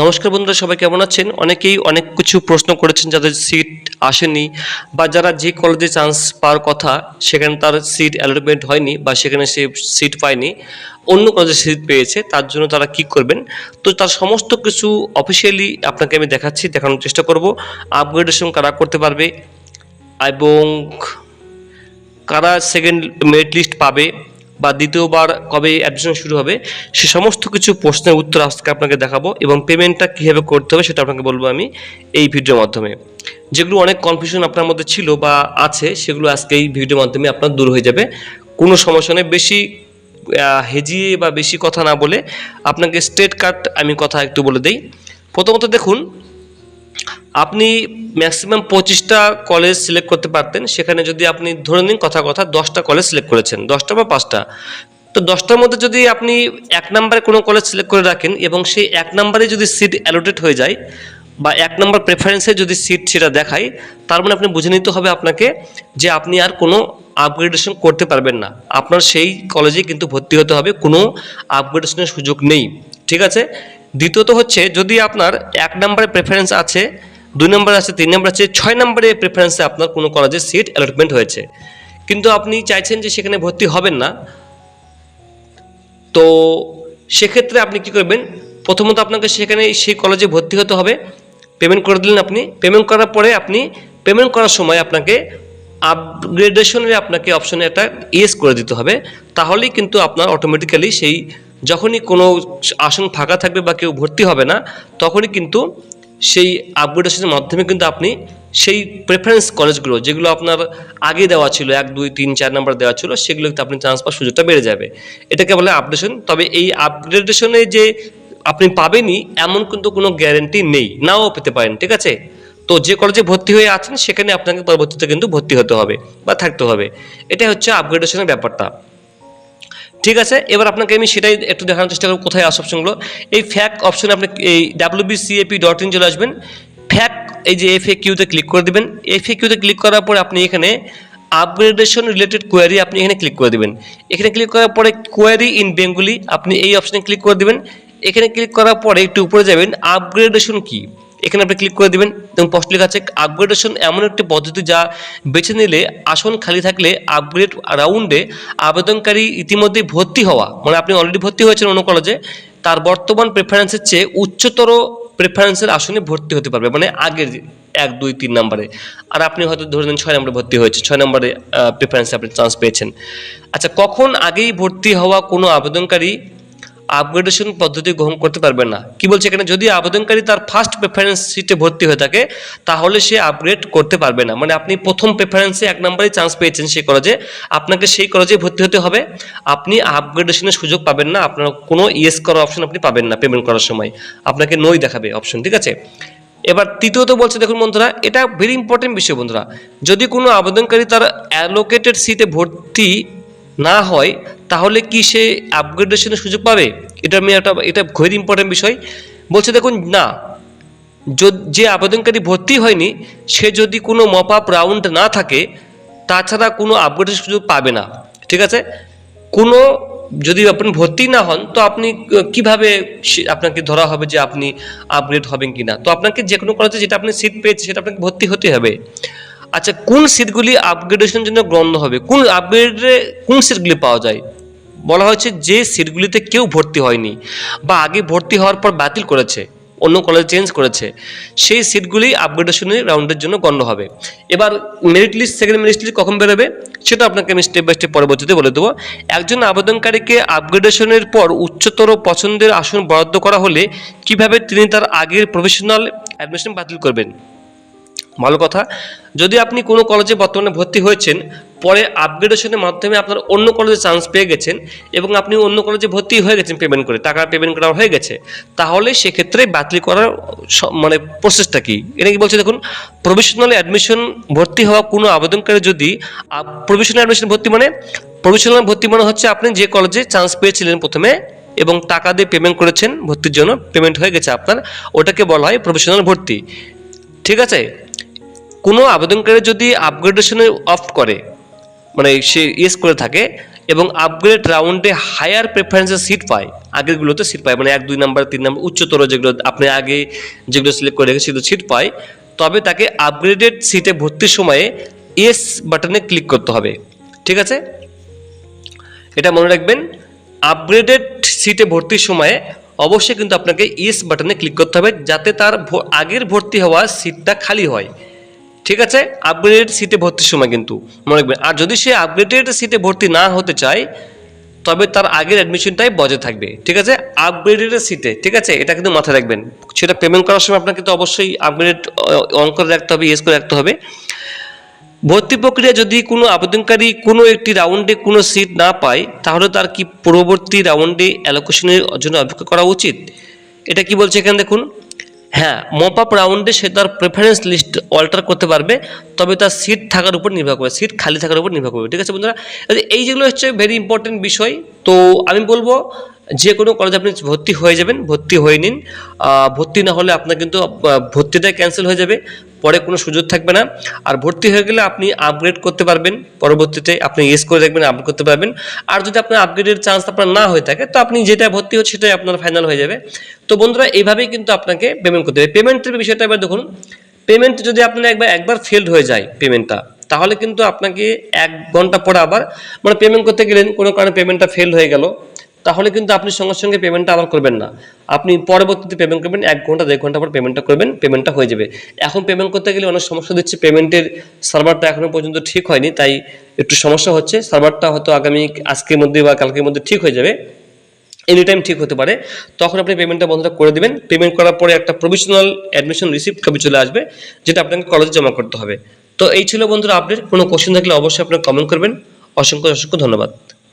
নমস্কার বন্ধুরা, সবাই কেমন আছেন? অনেকেই অনেক কিছু প্রশ্ন করেছেন, যাদের সিট আসেনি বা যারা যে কলেজে চান্স পাওয়ার কথা, সেখানে তার সিট অ্যালটমেন্ট হয়নি বা সেখানে সে সিট পায়নি, অন্য কলেজে সিট পেয়েছে, তার জন্য তারা কি করবেন? তো তার সমস্ত কিছু অফিসিয়ালি আপনাকে আমি দেখাচ্ছি, দেখানোর চেষ্টা করব। আপগ্রেডেশন কারা করতে পারবে এবং কারা সেকেন্ড মেরিট লিস্ট পাবে বা দ্বিতীয়বার কবে অ্যাডমিশন শুরু হবে, সে সমস্ত কিছু প্রশ্নের উত্তর আজকে আপনাকে দেখাবো এবং পেমেন্টটা কীভাবে করতে হবে সেটা আপনাকে বলব আমি এই ভিডিওর মাধ্যমে। যেগুলো অনেক কনফিউশন আপনার মধ্যে ছিল বা আছে, সেগুলো আজকে এই ভিডিওর মাধ্যমে আপনার দূর হয়ে যাবে। কোনো সমস্যা নেই, বেশি হেজিয়ে বা বেশি কথা না বলে আপনাকে স্টেট কাট আমি কথা একটু বলে দেই। প্রথমত দেখুন আপনি ম্যাক্সিমাম পঁচিশটা কলেজ সিলেক্ট করতে পারতেন, সেখানে যদি আপনি ধরে নিন কথা কথা দশটা কলেজ সিলেক্ট করেছেন, দশটা বা পাঁচটা। তো দশটার মধ্যে যদি আপনি এক নম্বরে কোনো কলেজ সিলেক্ট করে রাখেন এবং সেই এক নম্বরে যদি সিট অ্যালোটেড হয়ে যায় বা এক নম্বর প্রেফারেন্সে যদি সিট সেটা দেখায়, তার মানে আপনি বুঝে নিতে হবে আপনাকে যে আপনি আর কোনো আপগ্রেডেশন করতে পারবেন না। আপনার সেই কলেজে কিন্তু ভর্তি হতে হবে, কোনো আপগ্রেডেশনের সুযোগ নেই। ঠিক আছে? দ্বিতীয়ত হচ্ছে যদি আপনার এক নম্বরে প্রেফারেন্স আছে দুই নম্বরে আছে, তিন নম্বর আছে, ছয় নম্বরে প্রেফারেন্সে আপনার কোনো কলেজে সিট অ্যালটমেন্ট হয়েছে। কিন্তু আপনি চাইছেন যে সেখানে ভর্তি হবেন না, তো সেক্ষেত্রে আপনি কি করবেন? প্রথমত আপনাকে সেখানে সেই কলেজে ভর্তি হতে হবে। পেমেন্ট করে দিলেন আপনি। পেমেন্ট করার পরে আপনি পেমেন্ট করার সময় আপনাকে আপগ্রেডেশনের আপনাকে অপশনে একটা ইয়েস করে দিতে হবে। তাহলেই কিন্তু আপনার অটোমেটিক্যালি সেই যখনই কোনো আসন ফাঁকা থাকবে বা কেউ ভর্তি হবে না, তখনই কিন্তু সেই আপগ্রেডেশনের মাধ্যমে কিন্তু আপনি সেই প্রেফারেন্স কলেজগুলো যেগুলো আপনার আগে দেওয়া ছিল, এক, দুই, তিন, চার নাম্বার দেওয়া ছিল সেগুলোতে আপনি ট্রান্সফার সুযোগটা বেড়ে যাবে। এটাকে বলে আপডেশন তবে এই আপগ্রেডেশনে যে আপনি পাবেনই, এমন কিন্তু কোনো গ্যারেন্টি নেই। নাও পেতে পারেন, ঠিক আছে? তো যে কলেজে ভর্তি হয়ে আছেন, সেখানে আপনাকে পরবর্তীতে কিন্তু ভর্তি হতে হবে বা থাকতে হবে। এটাই হচ্ছে আপগ্রেডেশনের ব্যাপারটা। ঠিক আছে? এবার আপনাকে আমি সেটাই একটু দেখানোর চেষ্টা করব কোথায় আসে অপশনগুলো এই ফ্যাক অপশনে আপনি এই ডাব্লিউ বিসিএপি ডট ইন চলে আসবেন। ফ্যাক এই যে এফ এ কিউতে ক্লিক করে দিবেন। এফ এ কিউতে ক্লিক করার পরে আপনি এখানে আপগ্রেডেশন রিলেটেড কোয়ারি আপনি এখানে ক্লিক করে দেবেন। এখানে ক্লিক করার পরে কোয়ারি ইন বেঙ্গলি আপনি এই অপশনে ক্লিক করে দিবেন। এখানে ক্লিক করার পরে একটু উপরে যাবেন। আপগ্রেডেশন কি? এখানে আপনি ক্লিক করে দিবেন, এবং পোস্ট লেখা আছে আপগ্রেডেশন এমন একটি পদ্ধতি যা বেছে নিলে আসন খালি থাকলে আপগ্রেড রাউন্ডে আবেদনকারী ইতিমধ্যে ভর্তি হওয়া। মানে আপনি অলরেডি ভর্তি হয়েছেন অন্য কলেজে তার বর্তমান প্রেফারেন্সের চেয়ে উচ্চতর প্রেফারেন্সের আসনে ভর্তি হতে পারবে মানে আগের এক, দুই, তিন নম্বরে আর আপনি হয়তো ধরে নেন ছয় নম্বরে ভর্তি হয়েছে ছয় নম্বরে প্রেফারেন্সে আপনি চান্স পেয়েছেন। আচ্ছা কখন আগেই ভর্তি হওয়া কোনো আবেদনকারী আপগ্রেডেশন পদ্ধতি গ্রহণ করতে পারবে না। কি বলছে এখানে? যদি আবেদনকারী তার ফার্স্ট প্রেফারেন্স সিটে ভর্তি হয়ে থাকে, তাহলে সে আপগ্রেড করতে পারবে না। মানে আপনি প্রথম প্রেফারেন্সে এক নম্বরে চান্স পেয়েছেন সেই কলেজে আপনাকে সেই কলেজে ভর্তি হতে হবে। আপনি আপগ্রেডেশনের সুযোগ পাবেন না। আপনার কোনো ইয়েস করার অপশন আপনি পাবেন না পেমেন্ট করার সময়। আপনাকে নই দেখাবে অপশন ঠিক আছে? এবার তৃতীয়ত বলছে, দেখুন বন্ধুরা, এটা ভেরি ইম্পর্টেন্ট বিষয় বন্ধুরা। যদি কোনো আবেদনকারী তার অ্যালোকেটেড সিটে ভর্তি না হয় তাহলে কি সে আপগ্রেডেশনের সুযোগ পাবে? এটা আমি একটা, এটা ভেরি ইম্পর্টেন্ট বিষয়। বলছে দেখুন, না যে আবেদনকারী ভর্তি হয়নি, সে যদি কোনো মপ আপ রাউন্ড না থাকে, তাছাড়া কোনো আপগ্রেডের সুযোগ পাবে না। ঠিক আছে? কোনো, যদি আপনি ভর্তি না হন, তো আপনি কীভাবে আপনাকে ধরা হবে যে আপনি আপগ্রেড হবেন কি না তো আপনাকে যে কোনো কলেজে যেটা আপনি সিট পেয়েছে সেটা আপনাকে ভর্তি হতে হবে। আচ্ছা কোন সিটগুলি আপগ্রেডেশনের জন্য গণ্য হবে? কোন আপগ্রেডে কোন সিটগুলি পাওয়া যায়? বলা হয়েছে যে সিটগুলিতে কেউ ভর্তি হয়নি বা আগে ভর্তি হওয়ার পর বাতিল করেছে, অন্য কলেজ চেঞ্জ করেছে, সেই সিটগুলি আপগ্রেডেশনের রাউন্ডের জন্য গণ্য হবে। এবার merit list second merit list কখন বেরোবে, সেটা আপনাকে আমি স্টেপ বাই স্টেপ পরবর্তীতে বলে দেবো। একজন আবেদনকারীকে আপগ্রেডেশনের পর উচ্চতর পছন্দের আসন বরাদ্দ করা হলে কীভাবে তিনি তার আগের প্রফেশনাল অ্যাডমিশন বাতিল করবেন? ভালো কথা। যদি আপনি কোনো কলেজে বর্তমানে ভর্তি হয়েছেন পরে আপগ্রেডেশনের মাধ্যমে আপনার অন্য কলেজে চান্স পেয়ে গেছেন এবং আপনি অন্য কলেজে ভর্তি হয়ে গেছেন পেমেন্ট করে, টাকা পেমেন্ট করা হয়ে গেছে। তাহলে সেক্ষেত্রে বাতিল করার মানে প্রসেসটা কি? এটা কি বলছে দেখুন প্রফেশনাল অ্যাডমিশন ভর্তি হওয়া কোনো আবেদনকারী যদি প্রফেশনাল অ্যাডমিশন ভর্তি মানে প্রফেশনাল ভর্তি মানে হচ্ছে আপনি যে কলেজে চান্স পেয়েছিলেন প্রথমে এবং টাকা দিয়ে পেমেন্ট করেছেন, ভর্তির জন্য পেমেন্ট হয়ে গেছে আপনার, ওটাকে বলা হয় প্রফেশনাল ভর্তি। ঠিক আছে? কোনো আবেদনকারী যদি আপগ্রেডেশনে অফ করে মানে সে ইয়েস করে থাকে এবং আপগ্রেড রাউন্ডে হায়ার প্রেফারেন্সের সিট পায়। আগেরগুলোতে সিট পায়। মানে এক, দুই নাম্বার তিন নাম্বার উচ্চতর যেগুলো আপনি আগে যেগুলো সিলেক্ট করে রেখেছিল সিট পায়। তবে তাকে আপগ্রেডেড সিটে ভর্তির সময়ে এস বাটনে ক্লিক করতে হবে। ঠিক আছে? এটা মনে রাখবেন। আপগ্রেডেড সিটে ভর্তির সময়ে অবশ্যই কিন্তু আপনাকে ইয়েস বাটনে ক্লিক করতে হবে যাতে তার আগের ভর্তি হওয়া সিটটা খালি হয়। ঠিক আছে? আপগ্রেডেড সিটে ভর্তির সময় কিন্তু, মনে রাখবেন। আর যদি সে আপগ্রেডেড সিটে ভর্তি না হতে চায়, তবে তার আগের অ্যাডমিশনটাই বজায় থাকবে। ঠিক আছে? আপগ্রেডেড সিটে ঠিক আছে? এটা কিন্তু মাথায় রাখবেন। সেটা পেমেন্ট করার সময় আপনাকে তো অবশ্যই আপগ্রেড অন করে রাখতে হবে ইয়েস করে রাখতে হবে। ভর্তি প্রক্রিয়া যদি কোনো আবেদনকারী কোনো একটি রাউন্ডে কোনো সিট না পায়, তাহলে তার কি পরবর্তী রাউন্ডে অ্যালোকেশনের জন্য অপেক্ষা করা উচিত? এটা কি বলছে এখানে দেখুন। হ্যাঁ মপ আপ রাউন্ডে সে তার প্রেফারেন্স লিস্ট অল্টার করতে পারবে, তবে তার সিট থাকার উপর নির্ভর করবে সিট খালি থাকার উপর নির্ভর করবে, ঠিক আছে বন্ধুরা? এই যেগুলো হচ্ছে ভেরি ইম্পর্টেন্ট বিষয় তো আমি বলব, যে কোনো কলেজে আপনি ভর্তি হয়ে যাবেন, ভর্তি হয়ে নিন। ভর্তি না হলে আপনার কিন্তু ভর্তিটাই ক্যান্সেল হয়ে যাবে, পরে কোনো সুযোগ থাকবে না। আর ভর্তি হয়ে গেলে আপনি আপগ্রেড করতে পারবেন, পরবর্তীতে আপনি ইয়েস করে রাখবেন আপগ্রেড করতে পারবেন। আর যদি আপনার আপগ্রেডের চান্স আপনার না হয়ে থাকে, তো আপনি যেটা ভর্তি হচ্ছে সেটাই আপনার ফাইনাল হয়ে যাবে। তো বন্ধুরা, এইভাবেই কিন্তু আপনাকে পেমেন্ট করতে হবে। পেমেন্টের বিষয়টা এবার দেখুন। পেমেন্ট যদি আপনার একবার একবার ফেলড হয়ে যায় পেমেন্টটা তাহলে কিন্তু আপনাকে এক ঘণ্টা পরে আবার মানে পেমেন্ট করতে গেলেন, কোনো কারণে পেমেন্টটা ফেল হয়ে গেল, তাহলে কিন্তু আপনি সঙ্গে সঙ্গে পেমেন্টটা আবার করবেন না। আপনি পরবর্তীতে পেমেন্ট করবেন, এক ঘণ্টা, দেড় ঘণ্টা পর পেমেন্টটা করবেন পেমেন্টটা হয়ে যাবে। এখন পেমেন্ট করতে গেলে অনেক সমস্যা দিচ্ছে পেমেন্টের সার্ভারটা এখনও পর্যন্ত ঠিক হয়নি, তাই একটু সমস্যা হচ্ছে। সার্ভারটা হয়তো আগামী আজকের মধ্যে বা কালকের মধ্যে ঠিক হয়ে যাবে এনি টাইম ঠিক হতে পারে। তখন আপনি পেমেন্টটা বন্ধটা করে দেবেন। পেমেন্ট করার পরে একটা প্রভিশনাল অ্যাডমিশন রিসিপ্ট কপি চলে আসবে, যেটা আপনাকে কলেজে জমা করতে হবে। তো এই ছিল বন্ধুরা আপডেট কোনো কোশ্চেন থাকলে অবশ্যই আপনারা কমেন্ট করবেন। অসংখ্য অসংখ্য ধন্যবাদ।